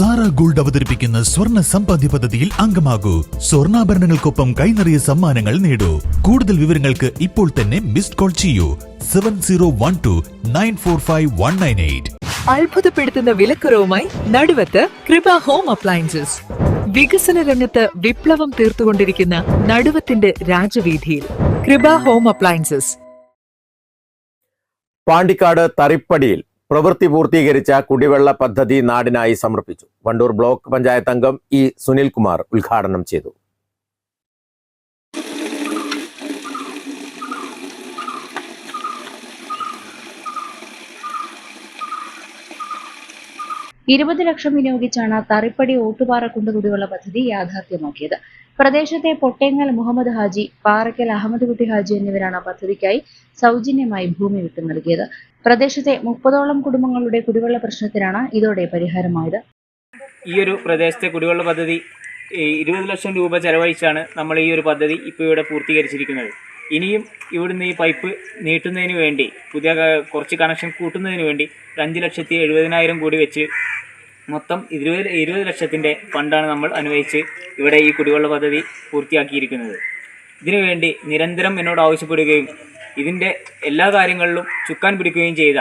Sara gold അവതരിപ്പിക്കുന്ന സ്വർണ സമ്പാദ്യ പദ്ധതിയിൽ അംഗമാകൂ. സ്വർണാഭരണങ്ങൾക്കൊപ്പം കൈനിറിയ സമ്മാനങ്ങൾ നേടൂ. കൂടുതൽ വിവരങ്ങൾക്ക് ഇപ്പോൾ തന്നെ മിസ്ഡ് കോൾ ചെയ്യൂ. Seven zero one two nine four five one nine eight. അത്ഭുതപ്പെടുത്തുന്ന വിലക്കുറവുമായി നടുവത്ത് കൃപ ഹോം അപ്ലയൻസസ്. വികസന രംഗത്ത് വിപ്ലവം തീർത്തുകൊണ്ടിരിക്കുന്ന നടുവത്തിന്റെ രാജവീതിയിൽ കൃപ ഹോം അപ്ലയൻസസ്. പാണ്ടിക്കാട് തറിപ്പടിയിൽ പ്രവൃത്തി പൂർത്തീകരിച്ച കുടിവെള്ള പദ്ധതി നാടിനായി സമർപ്പിച്ചു. വണ്ടൂർ ബ്ലോക്ക് പഞ്ചായത്ത് അംഗം ഇ സുനിൽകുമാർ ഉദ്ഘാടനം ചെയ്തു. ഇരുപത് ലക്ഷം വിനിയോഗിച്ചാണ് തറിപ്പടി ഓട്ടുപാറ കുടിവെള്ള പദ്ധതി യാഥാർത്ഥ്യമാക്കിയത്. പ്രദേശത്തെ പൊട്ടേങ്ങൽ മുഹമ്മദ് ഹാജി പാറയ്ക്കൽ അഹമ്മദ് കുട്ടി ഹാജി എന്നിവരാണ് പദ്ധതിക്കായി സൗജന്യമായി ഭൂമി വിട്ടു നൽകിയത്. പ്രദേശത്തെ മുപ്പതോളം കുടുംബങ്ങളുടെ കുടിവെള്ള പ്രശ്നത്തിനാണ് ഇതോടെ പരിഹാരമായത്. ഈ ഒരു പ്രദേശത്തെ കുടിവെള്ള പദ്ധതി ഇരുപത് ലക്ഷം രൂപ ചെലവഴിച്ചാണ് നമ്മൾ ഈ ഒരു പദ്ധതി ഇപ്പോൾ ഇവിടെ പൂർത്തീകരിച്ചിരിക്കുന്നത്. ഇനിയും ഇവിടുന്ന് ഈ പൈപ്പ് നീട്ടുന്നതിന് വേണ്ടി പുതിയ കുറച്ച് കണക്ഷൻ കൂട്ടുന്നതിന് വേണ്ടി അഞ്ച് ലക്ഷത്തി എഴുപതിനായിരം കൂടി വെച്ച് മൊത്തം ഇരുപത് ഇരുപത് ലക്ഷത്തിന്റെ ഫണ്ടാണ് നമ്മൾ അനുവദിച്ച് ഇവിടെ ഈ കുടിവെള്ള പദ്ധതി പൂർത്തിയാക്കിയിരിക്കുന്നത്. ഇതിനുവേണ്ടി നിരന്തരം എന്നോട് ആവശ്യപ്പെടുകയും ഇതിന്റെ എല്ലാ കാര്യങ്ങളിലും ചുക്കാൻ പിടിക്കുകയും ചെയ്ത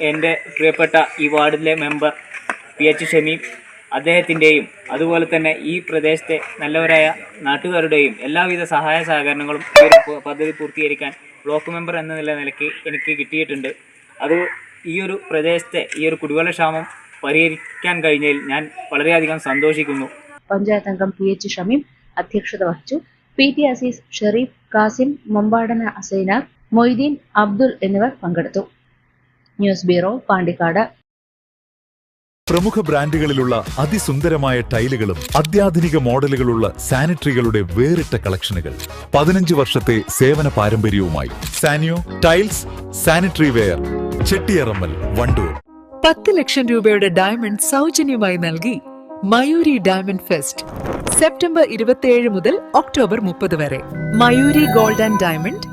എന്റെ പ്രിയപ്പെട്ട ഈ വാർഡിലെ മെമ്പർ പി എച്ച് ഷമീം അദ്ദേഹത്തിന്റെയും അതുപോലെ തന്നെ ഈ പ്രദേശത്തെ നല്ലവരായ നാട്ടുകാരുടെയും എല്ലാവിധ സഹായ സഹകരണങ്ങളും ഈ ഒരു പദ്ധതി പൂർത്തീകരിക്കാൻ ബ്ലോക്ക് മെമ്പർ എന്ന നില നിലയ്ക്ക് എനിക്ക് കിട്ടിയിട്ടുണ്ട്. അത് ഈ ഒരു പ്രദേശത്തെ ഈ ഒരു കുടിവെള്ള ക്ഷാമം പരിഹരിക്കാൻ കഴിഞ്ഞതിൽ ഞാൻ വളരെയധികം സന്തോഷിക്കുന്നു. പഞ്ചായത്ത് അംഗം പി എച്ച് ഷമീം അധ്യക്ഷത വഹിച്ചു. പി ടി അസീസ് ഷെറീഫ് കാസിം മമ്പാടന അസൈനാർ മൊയ്തീൻ അബ്ദുൽ എന്നിവർ പങ്കെടുത്തു. News bureau Pandikkad. പ്രമുഖ ബ്രാൻഡുകളിലുള്ള അതിസുന്ദരമായ ടൈലുകളും അത്യാധുനിക മോഡലുകളുള്ള സാനിറ്ററികളുടെ വേറിട്ട കളക്ഷനുകൾ. പതിനഞ്ച് വർഷത്തെ സേവന പാരമ്പര്യവുമായി Sanio tiles sanitary ware Chettiyarammal Wandoor. പത്ത് ലക്ഷം രൂപയുടെ ഡയമണ്ട് സൗജന്യമായി നൽകി മയൂരി ഡയമണ്ട് ഫെസ്റ്റ് സെപ്റ്റംബർ ഇരുപത്തിയേഴ് മുതൽ ഒക്ടോബർ മുപ്പത് വരെ. Mayuri gold and diamond